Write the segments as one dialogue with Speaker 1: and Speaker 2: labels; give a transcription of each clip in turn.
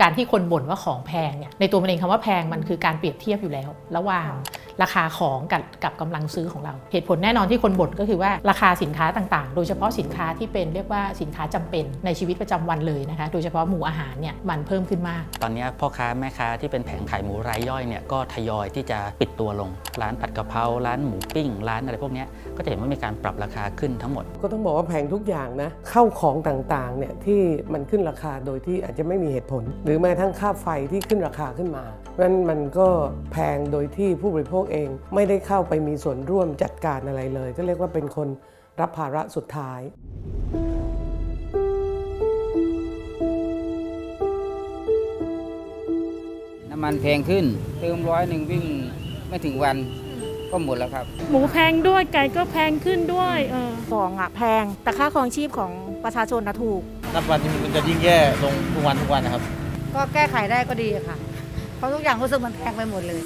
Speaker 1: การที่คนบ่นว่าของแพงเนี่ยในตัวมันเองคำว่าแพงมันคือการเปรียบเทียบอยู่แล้ว ระหว่างราคาของกับกับกำลังซื้อของเรา เหตุผลแน่นอนที่คนบ่นก็คือว่าราคาสินค้าต่างๆ โดยเฉพาะสินค้าที่เป็นเรียกว่าสินค้าจำเป็นในชีวิตประจำวันเลยนะคะโดยเฉพาะหมู่อาหารเนี่ยมันเพิ่มขึ้นมาก
Speaker 2: ตอนนี้พ่อค้าแม่ค้าที่เป็นแผงขายหมูรายย่อยเนี่ยก็ทยอยที่จะปิดตัวลง ร้านผัดกะเพราร้านหมูปิ้ง ร้านอะไรพวกเนี้ยก็จะเห็นว่ามีการปรับราคาขึ้นทั้งหมด
Speaker 3: ก็ต้องบอกว่าแพงทุกอย่างนะเข้าของต่างๆเนี่ยที่มันขึ้นราคาโดยที่อาจจะไม่มีเหตุผลหรือแม้กระทั่งค่าไฟที่ขึ้นราคาขึ้นมาเพราะฉะนั้นมันก็แพงโดยที่ผู้บริโภคเองไม่ได้เข้าไปมีส่วนร่วมจัดการอะไรเลย ก็เรียกว่าเป็นคนรับภาระสุดท้าย
Speaker 4: น้ำมันแพงขึ้นเติมร้อยหนึ่งวิ่งไม่ถึงวันก็หมดแล้วครับ
Speaker 5: หมูแพงด้วยไก่ก็แพงขึ้นด้วยเออ
Speaker 6: ของอะแพงแต่ค่าครองชีพของประชาชนนะถูก
Speaker 7: นับวันมันจะยิ่งแย่ลงทุกวันทุกวันนะครับ
Speaker 8: ก็แก้ไขได้ก็ดีค่ะ เพราะทุกอย่างรู้สึกมันแพงไปหมดเลย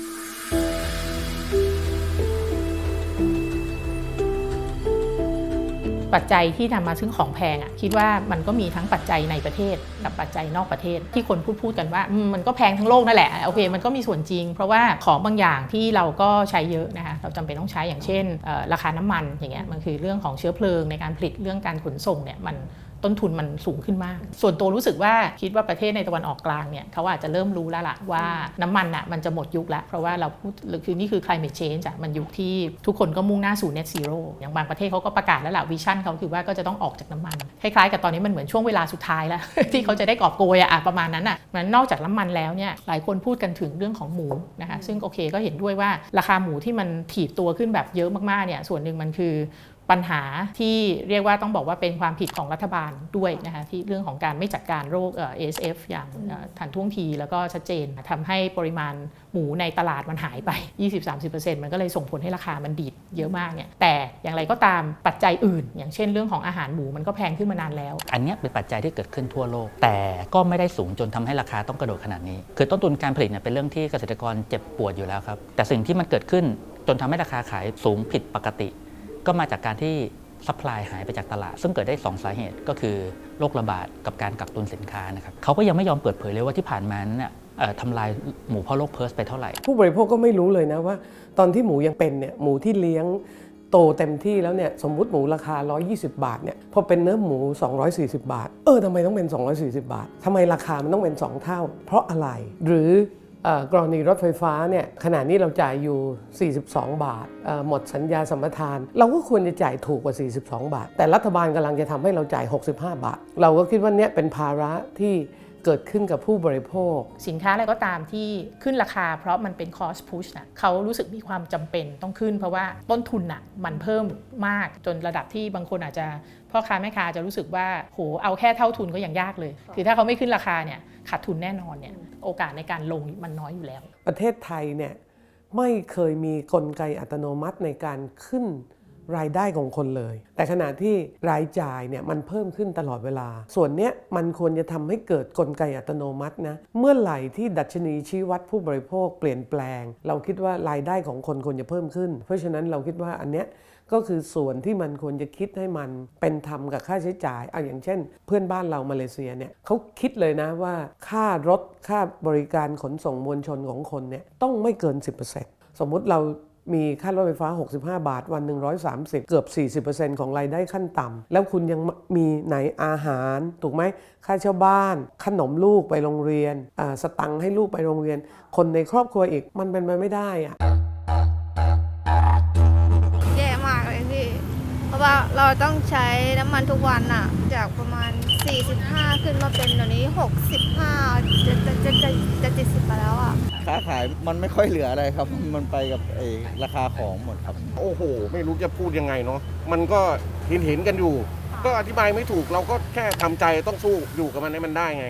Speaker 1: ปัจจัยที่นำมาซึ่งของแพงอะคิดว่ามันก็มีทั้งปัจจัยในประเทศกับปัจจัยนอกประเทศ ที่คนพูดพูดกันว่ามันก็แพงทั้งโลกนั่นแหละโอเคมันก็มีส่วนจริง เพราะว่าของบางอย่างที่เราก็ใช้เยอะนะคะเราจำเป็นต้องใช้อย่างเช่น ราคาน้ำมันอย่างเงี้ยมันคือเรื่องของเชื้อเพลิงในการผลิตเรื่องการขนส่งเนี่ยมัน ต้นทุนมันสูงขึ้นมาก ส่วนตัวรู้สึกว่าคิดว่าประเทศในตะวันออกกลางเนี่ยเขาอาจจะเริ่มรู้แล้วล่ะว่าน้ำมันอะมันจะหมดยุคแล้ว เพราะว่าเราพูดคือนี่คือ climate change อะมันยุคที่ทุกคนก็มุ่งหน้าสู่ net zero อย่างบางประเทศเขาก็ประกาศแล้วล่ะวิชั่นเขาคือว่าก็จะต้องออกจากน้ำมันคล้ายๆกับตอนนี้มันเหมือนช่วงเวลาสุดท้ายแล้ว ที่เขาจะได้กอบโกยอะอะประมาณนั้นอะมันนอกจากน้ำมันแล้วเนี่ยหลายคนพูดกันถึงเรื่องของหมูนะคะซึ่งโอเคก็เห็นด้วยว่าราคาหมูที่มันถีบตัวขึ้นแบบเยอะมากๆเนี่ยส่วนหนึ่งมันคือ ปัญหาที่เรียกว่าต้องบอกว่าเป็นความผิดของรัฐบาลด้วยนะคะที่เรื่องของการไม่จัดการโรคเอ่อ ASF อย่างเอ่อทันท่วงทีแล้วก็ชัดเจนทำให้ปริมาณหมูในตลาดมันหายไป 20-30%มันก็เลยส่งผลให้ราคามันดีดเยอะมากเนี่ยแต่อย่างไรก็ตามปัจจัยอื่น อย่างเช่นเรื่องของอาหารหมูมันก็แพงขึ้นมานานแล้ว
Speaker 2: อันเนี้ยเป็นปัจจัยที่เกิดขึ้นทั่วโลก แต่ก็ไม่ได้สูงจนทำให้ราคาต้องกระโดดขนาดนี้ คือต้นทุนการผลิตเนี่ยเป็นเรื่องที่เกษตรกรเจ็บปวดอยู่แล้วครับแต่สิ่งที่มันเกิดขึ้นจนทำให้ราคาขายสูงผิดปกติ ก็มาจากการที่ซัพพลายหายไปจากตลาด ซึ่งเกิดได้ 2 สาเหตุก็คือโรคระบาดกับการกักตุนสินค้านะครับเขาก็ยังไม่ยอมเปิดเผยเลยว่าที่ผ่านมานั้นทำลายหมูเพาะโรคเพิร์สไปเท่าไหร่
Speaker 3: ผู้บริโภคก็ไม่รู้เลยนะว่า ตอนที่หมูยังเป็นเนี่ยหมูที่เลี้ยงโตเต็มที่แล้วเนี่ยสมมุติหมูราคา 120 บาทเนี่ยพอเป็นเนื้อหมู 240 บาท เออทำไมต้องเป็น 240 บาททำไมราคามันต้องเป็น 2 เท่า เพราะอะไรหรือ กรณีรถไฟฟ้าเนี่ยขณะนี้เราจ่ายอยู่ 42 บาท หมดสัญญาสัมปทาน เราก็ควรจะจ่ายถูกกว่า 42 บาท แต่รัฐบาลกำลังจะทำให้เราจ่าย 65 บาท เราก็คิดว่าเนี่ยเป็นภาระที่ เกิดขึ้นกับผู้บริโภค
Speaker 1: สินค้าอะไรก็ตามที่ขึ้นราคา เพราะมันเป็น cost push นะเขารู้สึกมีความจำเป็นต้องขึ้น เพราะว่าต้นทุนน่ะมันเพิ่มมากจนระดับที่บางคนอาจจะพ่อค้าแม่ค้าจะรู้สึกว่าโหเอาแค่เท่าทุนก็ยังยากเลย คือถ้าเขาไม่ขึ้นราคาเนี่ยขาดทุนแน่นอนเนี่ยโอกาสในการลงมันน้อยอยู่แล้ว
Speaker 3: ประเทศไทยเนี่ยไม่เคยมีกลไกอัตโนมัติในการขึ้น รายได้ของคนเลย แต่ขณะที่รายจ่ายเนี่ยมันเพิ่มขึ้นตลอดเวลา ส่วนเนี้ยมันควรจะทำให้เกิดกลไกอัตโนมัตินะ เมื่อไหร่ที่ดัชนีชี้วัดผู้บริโภคเปลี่ยนแปลง เราคิดว่ารายได้ของคนควรจะเพิ่มขึ้น เพราะฉะนั้นเราคิดว่าอันเนี้ยก็คือส่วนที่มันควรจะคิดให้มันเป็นธรรมกับค่าใช้จ่ายเอาอย่างเช่น เพื่อนบ้านเรามาเลเซียเนี่ยเขาคิดเลยนะว่าค่ารถค่าบริการขนส่งมวลชนของคนเนี่ยต้องไม่เกิน 10%สมมุติเรา มีค่ารถไฟฟ้า 65 บาท วันหนึ่ง130 เกือบ 40%ของรายได้ขั้นต่ำ แล้วคุณยังมีไหนอาหาร ถูกไหม ค่าเช่าบ้าน ขนมลูกไปโรงเรียนอ่าสตังค์ให้ลูกไปโรงเรียน คนในครอบครัวอีก มันเป็นไปไม่ได้อะ
Speaker 9: ราะว่าเราต้องใช้น้ำมันทุกวันอะจากประมาณ 45 ขึ้นมาเป็นเดี๋ยวนี้ 65 จะจะจะจะจะ70ไปแล้วอะ
Speaker 7: ค้าขายมันไม่ค่อยเหลืออะไรครับ มันไปกับไอ้ราคาของหมดครับ
Speaker 10: โอ้โห ไม่รู้จะพูดยังไงเนาะมันก็เห็นเห็นกันอยู่ ก็อธิบายไม่ถูกเราก็แค่ทำใจต้องสู้อยู่กับมันให้มันได้ไง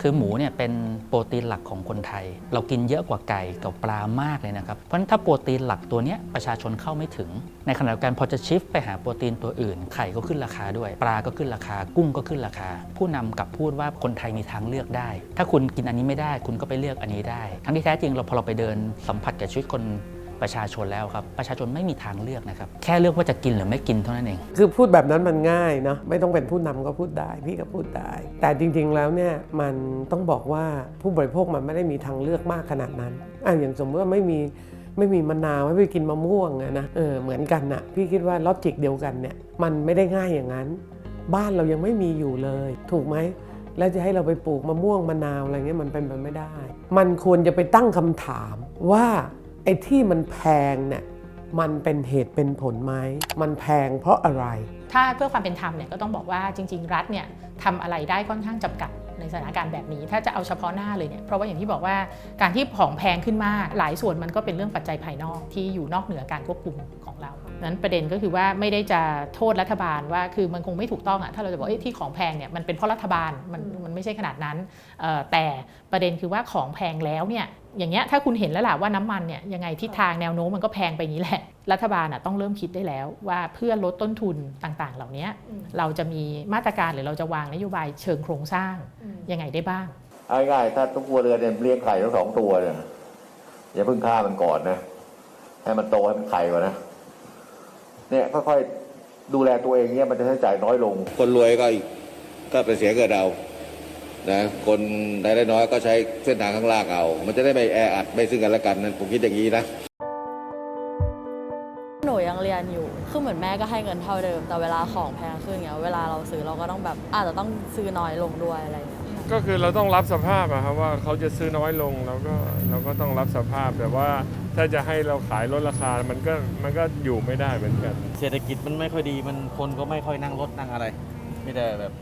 Speaker 2: คือหมูเนี่ยเป็นโปรตีนหลักของคนไทย เรากินเยอะกว่าไก่กับปลามากเลยนะครับ เพราะฉะนั้นถ้าโปรตีนหลักตัวเนี้ยประชาชนเข้าไม่ถึง ในขณะเดียวกันพอจะชิฟไปหาโปรตีนตัวอื่น ไข่ก็ขึ้นราคาด้วย ปลาก็ขึ้นราคา กุ้งก็ขึ้นราคา ผู้นำกับพูดว่าคนไทยมีทางเลือกได้ ถ้าคุณกินอันนี้ไม่ได้ คุณก็ไปเลือกอันนี้ได้ ทั้งที่แท้จริงเราพอเราไปเดินสัมผัสกับชีวิตคน ประชาชนแล้วครับ ประชาชนไม่มีทางเลือกนะครับ แค่เลือกว่าจะกินหรือไม่กินเท่านั้นเอง
Speaker 3: คือพูดแบบนั้นมันง่ายเนาะไม่ต้องเป็นผู้นำก็พูดได้พี่ก็พูดได้ แต่จริง ๆ แล้วเนี่ยมันต้องบอกว่าผู้บริโภคมันไม่ได้มีทางเลือกมากขนาดนั้นอะอย่างสมมติว่าไม่มีไม่มีมะนาวให้ไปกินมะม่วงอะนะเออเหมือนกันนะพี่คิดว่าลอจิกเดียวกันเนี่ยมันไม่ได้ง่ายอย่างนั้น บ้านเรายังไม่มีอยู่เลย ถูกไหมแล้วจะให้เราไปปลูกมะม่วงมะนาวอะไรเงี้ยมันเป็นไปไม่ได้ มันควรจะไปตั้งคำถามว่า ไอ้ที่มันแพงเนี่ยมันเป็นเหตุเป็นผลไหมมันแพงเพราะอะไร
Speaker 1: ถ้าเพื่อความเป็นธรรมเนี่ยก็ต้องบอกว่าจริง ๆ รัฐเนี่ยทำอะไรได้ค่อนข้างจำกัดในสถานการณ์แบบนี้ ถ้าจะเอาเฉพาะหน้าเลยเนี่ยเพราะว่าอย่างที่บอกว่าการที่ของแพงขึ้นมาก หลายส่วนมันก็เป็นเรื่องปัจจัยภายนอกที่อยู่นอกเหนือการควบคุมของเรานั้นประเด็นก็คือว่าไม่ได้จะโทษรัฐบาลว่าคือมันคงไม่ถูกต้องอะถ้าเราจะบอกอ้ที่ของแพงเนี่ยมันเป็นเพราะรัฐบาลมันมันไม่ใช่ขนาดนั้นแต่ประเด็นคือว่าของแพงแล้วเนี่ย อย่างเงี้ยถ้าคุณเห็นแล้วล่ะว่าน้ำมันเนี่ยยังไงทิศทางแนวโน้มมันก็แพงไปนี้แหละ รัฐบาลอะต้องเริ่มคิดได้แล้วว่าเพื่อลดต้นทุนต่างๆ เหล่านี้เราจะมีมาตรการหรือเราจะวางนโยบายเชิงโครงสร้างยังไงได้บ้าง
Speaker 11: เอาง่ายๆถ้าทุกครัวเรือนเนี่ยเลี้ยงไข่ทั้งสองตัวเนี่ยอย่าเพิ่งฆ่ามันก่อนนะให้มันโตให้มันไข่ก่อนนะเนี่ยค่อยๆดูแลตัวเองเนี่ยมันจะใช้จ่ายน้อยลง
Speaker 12: คนรวยก็อีกก็ไปเสียเงินเอา นะคนรายได้น้อยก็ใช้เส้นทางข้างล่างเอา มันจะได้ไม่แออัดไม่ซึ่งกันและกันนะผมคิดอย่างนี้นะ
Speaker 13: หนูยังเรียนอยู่ คือเหมือนแม่ก็ให้เงินเท่าเดิม แต่เวลาของแพงขึ้นเงี้ย เวลาเราซื้อเราก็ต้องแบบอาจจะต้องซื้อน้อยลงด้วยอะไรเงี้ยค่ะ
Speaker 14: ก็คือเราต้องรับสภาพอะครับว่าเขาจะซื้อน้อยลงเราก็เราก็ต้องรับสภาพแต่ว่าถ้าจะให้เราขายลดราคา มันก็มันก็อยู่ไม่ได้เหมือนกัน
Speaker 7: เศรษฐกิจมันไม่ค่อยดี มันคนก็ไม่ค่อยนั่งรถนั่งอะไรมีแต่แบบ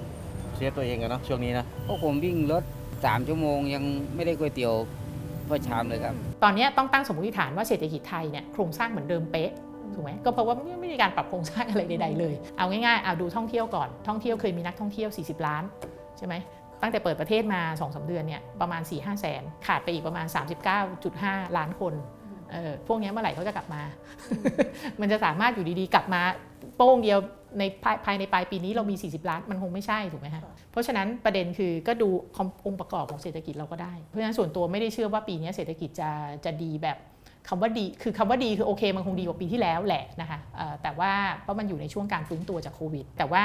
Speaker 7: เสียตัวเองอะเนาะช่วงนี้นะ
Speaker 4: พวกผมวิ่งรถสามชั่วโมงยังไม่ได้ก๋วยเตี๋ยวพอชามเลยครับ
Speaker 1: ตอนนี้ต้องตั้งสมมติฐานว่าเศรษฐกิจไทยเนี่ยโครงสร้างเหมือนเดิมเป๊ะถูกไหมก็เพราะว่าไม่ไม่มีการปรับโครงสร้างอะไรใดๆเลย เอาง่ายๆเอาดูท่องเที่ยวก่อนท่องเที่ยวเคยมีนักท่องเที่ยว 40 ล้านใช่ไหมตั้งแต่เปิดประเทศมา2อสเดือนเนี่ยประมาณ 4 5แสนขาดไปอีกประมาณ 39.5 ล้านคนเออพวกนี้เมื่อไหร่เขาจะกลับมา มันจะสามารถอยู่ดีๆ กลับมาโป้งเดียว ในภายภายในปลายปีนี้เรามี 40 ล้านมันคงไม่ใช่ถูกไหมฮะเพราะฉะนั้นประเด็นคือก็ดูองค์ประกอบของเศรษฐกิจเราก็ได้ เพราะฉะนั้นส่วนตัวไม่ได้เชื่อว่าปีนี้เศรษฐกิจจะจะดีแบบคำว่าดีคือคำว่าดีคือโอเค มันคงดีกว่าปีที่แล้วแหละนะคะเอ่อแต่ว่าเพราะมันอยู่ในช่วงการฟื้นตัวจากโควิด แต่ว่า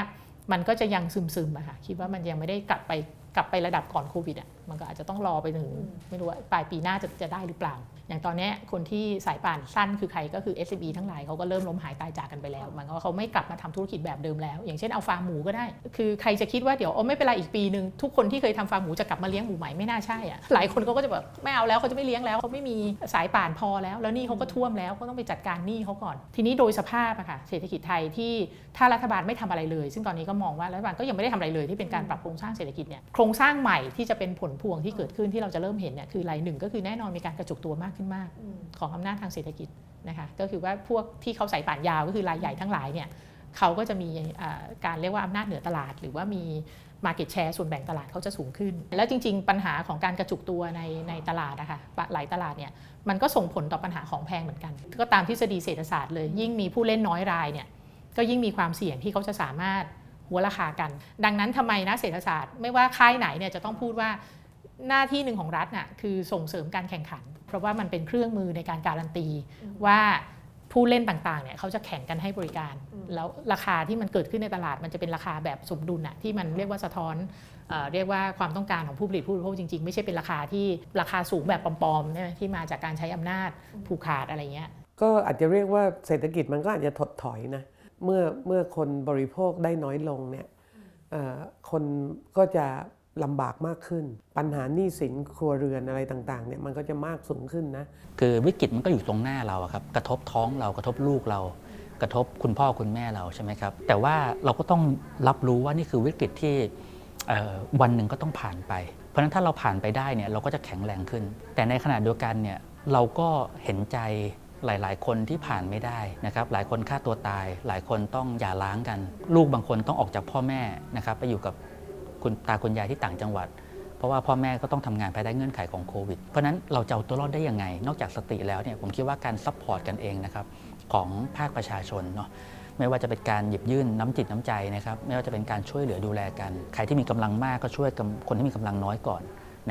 Speaker 1: มันก็จะยังซึมๆอะค่ะคิดว่ามันยังไม่ได้กลับไปกลับไประดับก่อนโควิดอะ มันก็อาจจะต้องรอไปถึง ไม่รู้ว่าปลายปีหน้าจะจะได้หรือเปล่า อย่างตอนเนี้ยคนที่สายป่านสั้นคือใครก็คือ s อ b ทั้งหลายเขาก็เริ่มล้มหายตายจากกันไปแล้ว มันก็เขาไม่กลับมาทำธุรกิจแบบเดิมแล้ว อย่างเช่นเอาฟาร์มหมูก็ได้ คือใครจะคิดว่าเดี๋ยวเอาไม่เป็นไรอีกปีหนึ่งทุกคนที่เคยทำฟาร์มหมูจะกลับมาเลี้ยงหมูใหม่ไม่น่าใช่อะหลายคนเขาก็จะแบบไม่เอาแล้วเขาจะไม่เลี้ยงแล้วเขาไม่มีสายป่านพอแล้ว แล้วหนี่เขาก็ท่วมแล้วก็ต้องไปจัดการหนี้เขาก่อน ทีนี้โดยสภาพอะค่ะเศรษฐกิจไทยที่ถ้ารัฐบาลไม่ทำอะไรเลย ซึ่งตอนนี้ก็มองว่ารัฐบาลก็ยังไม่ได้ทำอะไรเลยที่เป็นการปรับโครงสร้างเศรษฐกิจเนี่ยโครงสร้างใหม่ที่จะเป็นผลพวงที่เกิดขึ้นที่เราจะเริ่มเห็นเนี่ยคือรายหนึ่งก็คือแน่นอนมีการกระจุกตัวมากขึ้นมาก ของอำนาจทางเศรษฐกิจนะคะก็คือว่าพวกที่เขาใส่ป่านยาวก็คือรายใหญ่ทั้งหลายเนี่ยเขาก็จะมีอ่าการเรียกว่าอำนาจเหนือตลาด หรือว่ามี Market Share ส่วนแบ่งตลาดเขาจะสูงขึ้น แล้วจริง ๆ ปัญหาของการกระจุกตัวในในตลาดนะคะหลายตลาดเนี่ยมันก็ส่งผลต่อปัญหาของแพงเหมือนกัน ก็ตามทฤษฎีเศรษฐศาสตร์เลย ยิ่งมีผู้เล่นน้อยรายเนี่ยก็ยิ่งมีความเสี่ยงที่เขาจะสามารถหัวราคากัน ดังนั้นทำไมนะเศรษฐศาสตร์ไม่ว่าค่ายไหนเนี่ยจะต้องพูดว่า หน้าที่หนึ่งของรัฐน่ะคือส่งเสริมการแข่งขัน เพราะว่ามันเป็นเครื่องมือในการการันตีว่าผู้เล่นต่างๆเนี่ยเขาจะแข่งกันให้บริการ แล้วราคาที่มันเกิดขึ้นในตลาดมันจะเป็นราคาแบบสมดุลน่ะที่มันเรียกว่าสะท้อนเออเรียกว่าความต้องการของผู้ผลิตผู้บริโภคจริงๆ ไม่ใช่เป็นราคาที่ราคาสูงแบบปลอมๆใช่ไหมที่มาจากการใช้อำนาจผูกขาดอะไรเงี้ย
Speaker 3: ก็อาจจะเรียกว่าเศรษฐกิจมันก็อาจจะถดถอยนะเมื่อเมื่อคนบริโภคได้น้อยลงเนี่ยเอ่อคนก็จะ ลำบากมากขึ้น ปัญหาหนี้สินครัวเรือนอะไรต่างๆเนี่ยมันก็จะมากสูงขึ้นนะ
Speaker 2: คือวิกฤตมันก็อยู่ตรงหน้าเราอะครับ กระทบท้องเรากระทบลูกเรา กระทบคุณพ่อคุณแม่เราใช่ไหมครับ แต่ว่าเราก็ต้องรับรู้ว่านี่คือวิกฤตที่วันหนึ่งก็ต้องผ่านไป เพราะฉะนั้นถ้าเราผ่านไปได้เนี่ยเราก็จะแข็งแรงขึ้น แต่ในขณะเดียวกันเนี่ยเราก็เห็นใจหลาย ๆ คนที่ผ่านไม่ได้นะครับ หลายคนฆ่าตัวตาย หลายคนต้องหย่าร้างกัน ลูกบางคนต้องออกจากพ่อแม่นะครับ ไปอยู่กับ คุณตาคุณยายที่ต่างจังหวัด เพราะว่าพ่อแม่ก็ต้องทำงานภายใต้เงื่อนไขของโควิด เพราะนั้นเราจะเอาตัวรอดได้ยังไง นอกจากสติแล้วเนี่ยผมคิดว่าการซัพพอร์ตกันเองนะครับของภาคประชาชนเนาะไม่ว่าจะเป็นการหยิบยื่นน้ำจิตน้ำใจนะครับไม่ว่าจะเป็นการช่วยเหลือดูแลกัน ใครที่มีกำลังมากก็ช่วยคนที่มีกำลังน้อยก่อน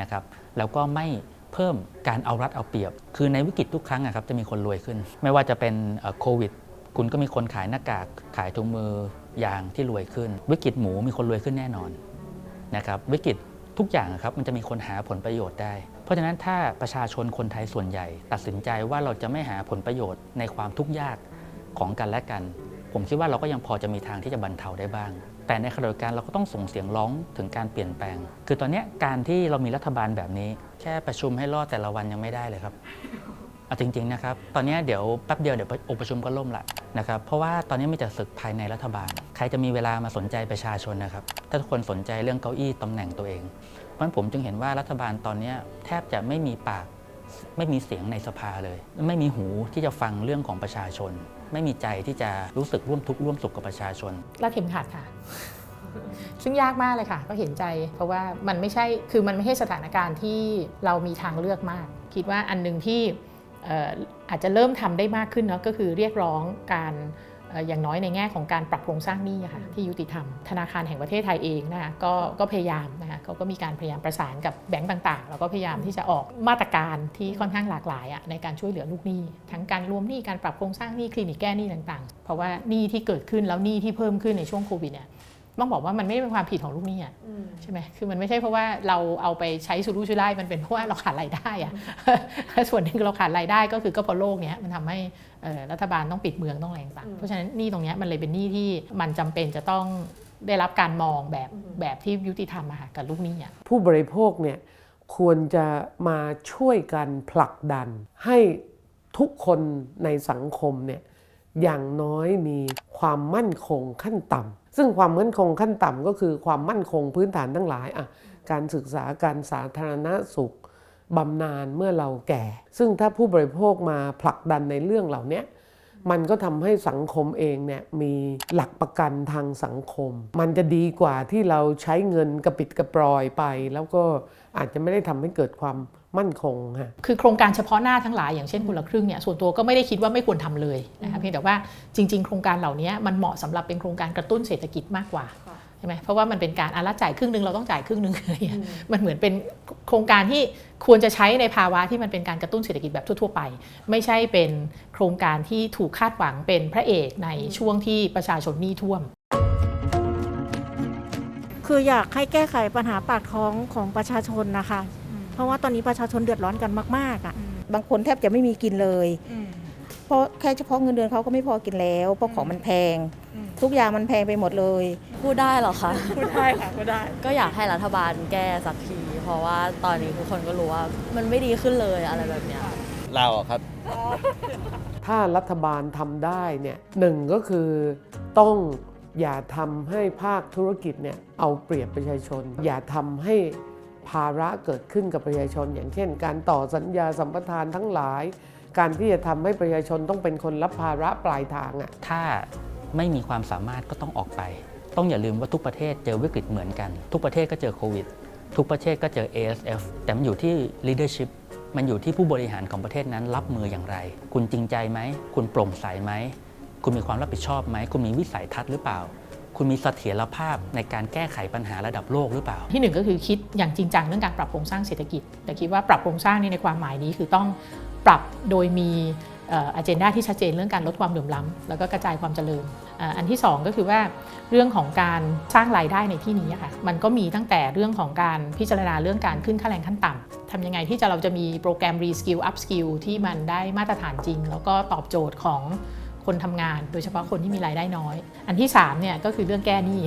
Speaker 2: นะครับแล้วก็ไม่เพิ่มการเอารัดเอาเปรียบ คือในวิกฤตทุกครั้งอะครับจะมีคนรวยขึ้น ไม่ว่าจะเป็นโควิด คุณก็มีคนขายหน้ากากขายถุงมือยางที่รวยขึ้น วิกฤตหมูมีคนรวยขึ้นแน่นอน นะครับวิกฤตทุกอย่างครับมันจะมีคนหาผลประโยชน์ได้ เพราะฉะนั้นถ้าประชาชนคนไทยส่วนใหญ่ ตัดสินใจว่าเราจะไม่หาผลประโยชน์ในความทุกข์ยากของกันและกัน ผมคิดว่าเราก็ยังพอจะมีทางที่จะบรรเทาได้บ้าง แต่ในขณะเดียวกันเราก็ต้องส่งเสียงร้องถึงการเปลี่ยนแปลง คือตอนนี้การที่เรามีรัฐบาลแบบนี้ แค่ประชุมให้รอดแต่ละวันยังไม่ได้เลยครับ เอาจริงๆนะครับ ตอนนี้เดี๋ยวแป๊บเดียวเดี๋ยวองค์ประชุมก็ล่มละนะครับ เพราะว่าตอนนี้มีแต่ศึกภายในรัฐบาล ใครจะมีเวลามาสนใจประชาชนนะครับ ถ้าทุกคนสนใจเรื่องเก้าอี้ตำแหน่งตัวเอง เพราะฉะนั้นผมจึงเห็นว่ารัฐบาลตอนนี้แทบจะไม่มีปาก ไม่มีเสียงในสภาเลย ไม่มีหูที่จะฟังเรื่องของประชาชน ไม่มีใจที่จะรู้สึกร่วมทุกข์ร่วมสุขกับประชาชน
Speaker 1: ลากเข็มขัดค่ะซึ่งยากมากเลยค่ะ ก็เห็นใจ เพราะว่ามันไม่ใช่คือมันไม่ใช่สถานการณ์ที่เรามีทางเลือกมาก คิดว่าอันหนึ่งที่ อ่ออาจจะเริ่มทำได้มากขึ้นเนาะก็คือเรียกร้องการเอ่ออย่างน้อยในแง่ของการปรับโครงสร้างหนี้อะค่ะที่ยุติธรรม ธนาคารแห่งประเทศไทยเองนะคะก็ก็พยายามนะคะเขาก็มีการพยายามประสานกับแบงก์ต่างๆ แล้วก็พยายามที่จะออกมาตรการที่ค่อนข้างหลากหลายอะในการช่วยเหลือลูกหนี้ ทั้งการรวมหนี้การปรับโครงสร้างหนี้คลินิกแก้หนี้ต่างๆ เพราะว่าหนี้ที่เกิดขึ้นแล้วหนี้ที่เพิ่มขึ้นในช่วงโควิดเนี่ย ต้องบอกว่ามันไม่ได้เป็นความผิดของลูกหนี้อะใช่ไหมคือมันไม่ใช่เพราะว่าเราเอาไปใช้สุรุ่ยสุร่ายมันเป็นเพราะว่าเราขาดรายได้อะส่วนหนึ่งเราขาดรายได้ก็คือก็เพราะโลกเนี้ยมันทำให้เอ่อรัฐบาลต้องปิดเมืองต้องอะไรต่างๆเพราะฉะนั้นหนี้ตรงเนี้ยมันเลยเป็นหนี้ที่มันจำเป็นจะต้องได้รับการมองแบบแบบที่ยุติธรรมอะค่ะกับลูกหนี้อะ
Speaker 3: ผู้บริโภคเนี่ยควรจะมาช่วยกันผลักดันให้ทุกคนในสังคมเนี่ย อย่างน้อยมีความมั่นคงขั้นต่ำซึ่งความมั่นคงขั้นต่ำก็คือความมั่นคงพื้นฐานทั้งหลายอะการศึกษาการสาธารณสุขบำนาญเมื่อเราแก่ ซึ่งถ้าผู้บริโภคมาผลักดันในเรื่องเหล่านี้มันก็ทำให้สังคมเองเนี่ยมีหลักประกันทางสังคม มันจะดีกว่าที่เราใช้เงินกระปิดกระปรอยไป แล้วก็อาจจะไม่ได้ทำให้เกิดความ มั่นคงค่ะ
Speaker 1: คือโครงการเฉพาะหน้าทั้งหลายอย่างเช่นคนละครึ่งเนี่ยส่วนตัวก็ไม่ได้คิดว่าไม่ควรทำเลยนะคะเพียงแต่ว่าจริง ๆ โครงการเหล่านี้มันเหมาะสำหรับเป็นโครงการกระตุ้นเศรษฐกิจมากกว่าใช่ไหมเพราะว่ามันเป็นการอารัจ่ายครึ่งหนึ่งเราต้องจ่ายครึ่งหนึ่งอะไรอย่างเงี้ยมันเหมือนเป็นโครงการที่ควรจะใช้ในภาวะที่มันเป็นการกระตุ้นเศรษฐกิจแบบทั่ว ๆ ไป ไม่ใช่เป็นโครงการที่ถูกคาดหวังเป็นพระเอกในช่วงที่ประชาชนหนี้ท่วม
Speaker 6: คืออยากให้แก้ไขปัญหาปากท้องของประชาชนนะคะเพ ราะว่าตอนนี้ประชาชนเดือดร้อนกันมาก ๆอะ
Speaker 8: บางคนแทบจะไม่มีกินเลย เพราะแค่เฉพาะเงินเดือนเขาก็ไม่พอกินแล้ว เพราะของมันแพง ทุกอย่างมันแพงไปหมดเลย
Speaker 13: พูดได้เหรอคะ
Speaker 5: พูดได้ค่ะพูดได้
Speaker 13: ก็อยากให้รัฐบาลแก้สักที เพราะว่าตอนนี้ทุกคนก็รู้ว่ามันไม่ดีขึ้นเลยอะไรแบบเนี้ย
Speaker 7: เราอะครับ
Speaker 3: ถ้ารัฐบาลทำได้เนี่ยหนึ่งก็คือต้องอย่าทำให้ภาคธุรกิจเนี่ยเอาเปรียบประชาชน อย่าทำให้ ภาระเกิดขึ้นกับประชาชน อย่างเช่น การต่อสัญญาสัมปทานทั้งหลาย การที่จะทำให้ประชาชนต้องเป็นคนรับภาระปลายทางอะ
Speaker 2: ถ้าไม่มีความสามารถก็ต้องออกไป ต้องอย่าลืมว่าทุกประเทศเจอวิกฤตเหมือนกัน ทุกประเทศก็เจอโควิด ทุกประเทศก็เจอ ASF แต่มันอยู่ที่ leadership มันอยู่ที่ผู้บริหารของประเทศนั้นรับมืออย่างไร คุณจริงใจไหม คุณโปร่งใสไหม คุณมีความรับผิดชอบไหม คุณมีวิสัยทัศน์หรือเปล่า คุณมีเสถียรภาพในการแก้ไขปัญหาระดับโลกหรือเปล่า
Speaker 1: ที่หนึ่งก็คือคิดอย่างจริงจังเรื่องการปรับโครงสร้างเศรษฐกิจ แต่คิดว่าปรับโครงสร้างนี่ในความหมายนี้คือต้องปรับโดยมีอันเจนดาที่ชัดเจนเรื่องการลดความเหลื่อมล้ำแล้วก็กระจายความเจริญ อันที่ 2 ก็คือว่าเรื่องของการสร้างรายได้ในที่นี้ค่ะมันก็มีตั้งแต่เรื่องของการพิจารณาเรื่องการขึ้นค่าแรงขั้นต่ำทำยังไงที่จะเราจะมีโปรแกรม reskill upskill ที่มันได้มาตรฐานจริง แล้วก็ตอบโจทย์ของ คนทำงาน โดยเฉพาะคนที่มีรายได้น้อย อันที่3เนี่ยก็คือเรื่องแก้หนี้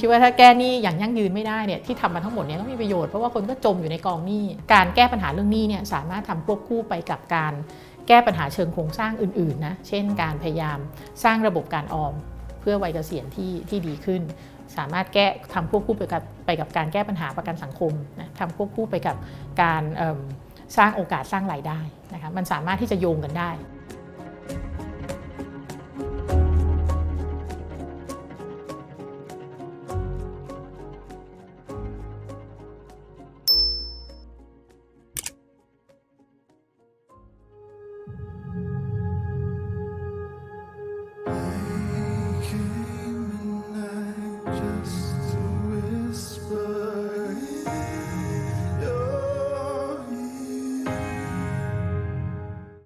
Speaker 1: คิดว่าถ้าแก้หนี้อย่างยั่งยืนไม่ได้เนี่ยที่ทำมาทั้งหมดเนี่ยต้องมีประโยชน์เพราะว่าคนก็จมอยู่ในกองหนี้ การแก้ปัญหาเรื่องหนี้เนี่ยสามารถทำควบคู่ไปกับการแก้ปัญหาเชิงโครงสร้างอื่นๆนะเช่น การพยายามสร้างระบบการออม เพื่อวัยเกษียณที่ที่ดีขึ้น สามารถแก้ทำควบคู่ไปกับไปกับการแก้ปัญหาประกันสังคมนะทำควบคู่ไปกับการสร้างโอกาสสร้างรายได้นะคะมันสามารถที่จะโยงกันได้